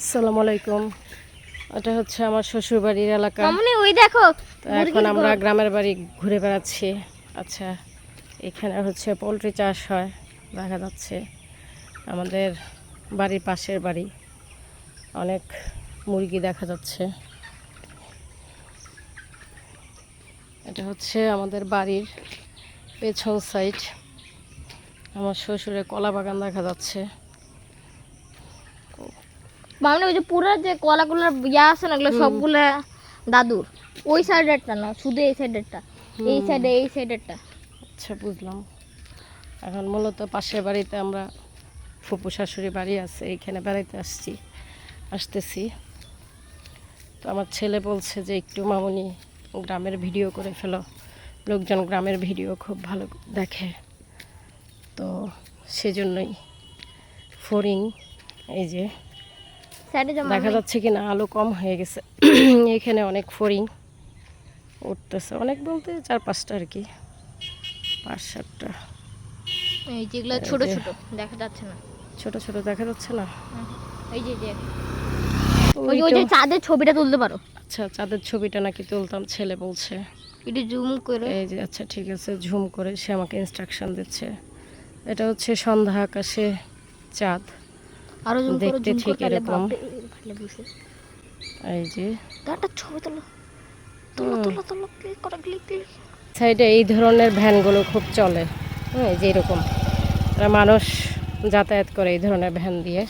আসসালামু আলাইকুম। এটা হচ্ছে আমার শ্বশুর বাড়ির এলাকা ওই দেখো এখন আমরা গ্রামের বাড়ি ঘুরে বেড়াচ্ছি। আচ্ছা এখানে হচ্ছে পোলট্রি চাষ হয় দেখা যাচ্ছে। আমাদের বাড়ির পাশের বাড়ি অনেক মুরগি দেখা যাচ্ছে। এটা হচ্ছে আমাদের বাড়ির পেছন সাইড আমার শ্বশুরের কলা বাগান দেখা যাচ্ছে। মামনি ওই যে পুরো যে কলাগুলোর ইয়া আছে না ওগুলো সবগুলো দাদুর। ওই সাইডেরটা না শুধু এই সাইডেরটা এই সাইডে এই সাইডেরটা আচ্ছা বুঝলাম। এখন মূলত পাশের বাড়িতে আমরা ফুপু শাশুড়ি বাড়ি আছে এইখানে বেড়াইতে আসছি আসতেছি। তো আমার ছেলে বলছে যে একটু মামনি গ্রামের ভিডিও করে ফেলো। লোকজন গ্রামের ভিডিও খুব ভালো দেখে। তো সেজন্যই ফরিং এই যে দেখা যাচ্ছে কি না আলো কম হয়ে গেছে। এখানে অনেক ফরিং উঠতেছে অনেক বলতে চার পাঁচটা আর কি পাঁচ সাতটা। এই যেগুলো ছোট ছোট দেখা যাচ্ছে না। ছোট ছোট দেখা যাচ্ছে না? এই যে যে। ওই ওই যে চাঁদের ছবিটা তুলতে পারো। আচ্ছা চাঁদের ছবিটা নাকি তুলতাম ছেলে বলছে। একটু জুম করে। এই যে আচ্ছা ঠিক আছে ঝুম করে সে আমাকে ইনস্ট্রাকশন দিচ্ছে। এটা হচ্ছে সন্ধ্যা আকাশে চাঁদ। জুম দেখতে ঠিক এরকম। এই যে। তো একটা ছবি তোলো। তোলো তোলো তোলো ক্লিক করো ক্লিক ক্লিক সাইডে এই ধরনের ভ্যানগুলো খুব চলে। হ্যাঁ যে এরকম। এরা মানুষ যাতায়াত করে এই ধরনের ভ্যান দিয়ে।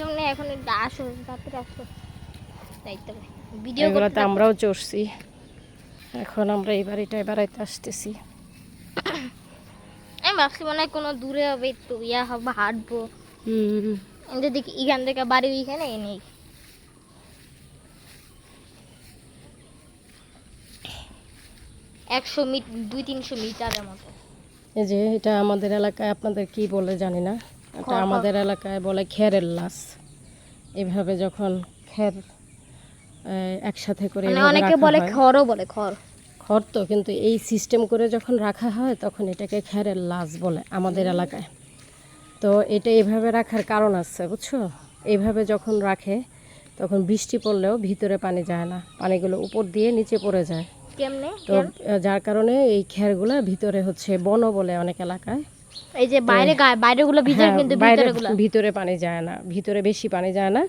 এগুলোতে আমরাও চড়ছি। এখন আমরা এই বাড়িটায় বেড়াইতে আসতেছি। আমি ভাবছি মনে হয় কোনো দূরে হবে একটু ইয়া হবে হাঁটবো। হুম। দেখি এখান থেকে বাড়ি ওইখানে নেই একশো মিট দুই তিনশো মিটারের মতো। এই যে এটা আমাদের এলাকায় আপনাদের কি বলে জানি না। এটা আমাদের এলাকায় বলে খেরের লাশ। এভাবে যখন খের একসাথে করে মানে অনেকে বলে। খড়ও বলে খড়। খড় তো কিন্তু এই সিস্টেম করে যখন রাখা হয় তখন এটাকে খেরের লাশ বলে আমাদের এলাকায়। তো এটা এভাবে রাখার কারণ আছে বুঝছ? এইভাবে যখন রাখে তখন বৃষ্টি পড়লেও ভিতরে পানি যায় না। পানিগুলো উপর দিয়ে নিচে পড়ে যায়। কেমনে? তো যার কারণে এই খেরগুলো ভিতরে হচ্ছে বন বলে অনেক এলাকায়। এই যে বাইরে বাইরেগুলো ভিতরে ভিজে হ্যাঁ, কিন্তু ভিতরে পানি যায় না। ভিতরে বেশি পানি যায় না।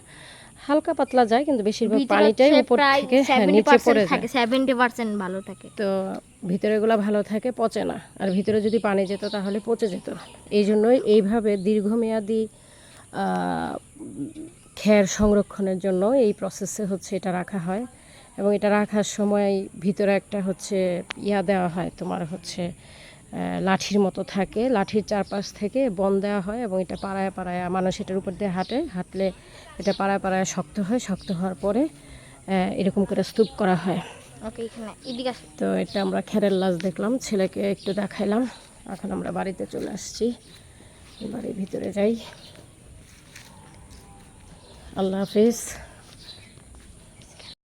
হালকা পাতলা যায় কিন্তু বেশিরভাগ পানিটাই উপর থেকে হ্যাঁ, 70% নিচে পড়ে যায়। থাকে সেভেন্টি পার্সেন্ট ভালো থাকে। তো ভিতরে ভিতরেগুলো ভালো থাকে পচে না। আর ভিতরে যদি পানি যেত তাহলে পচে যেত এই জন্যই এইভাবে দীর্ঘমেয়াদী আহ, খের সংরক্ষণের জন্য এই প্রসেসে হচ্ছে এটা রাখা হয়। এবং এটা রাখার সময় ভিতরে একটা হচ্ছে ইয়া দেওয়া হয় তোমার হচ্ছে লাঠির মতো থাকে। লাঠির চারপাশ থেকে বন দেওয়া হয় এবং এটা পাড়ায় পাড়ায় মানুষ এটার উপর দিয়ে হাঁটে। হাঁটলে এটা পাড়ায় পাড়ায় শক্ত হয়। শক্ত হওয়ার পরে এরকম করে স্তূপ করা হয়। তো এটা আমরা খেরের লাশ দেখলাম। ছেলেকে একটু দেখাইলাম। এখন আমরা বাড়িতে চলে আসছি। বাড়ির ভিতরে যাই। আল্লাহ হাফিজ।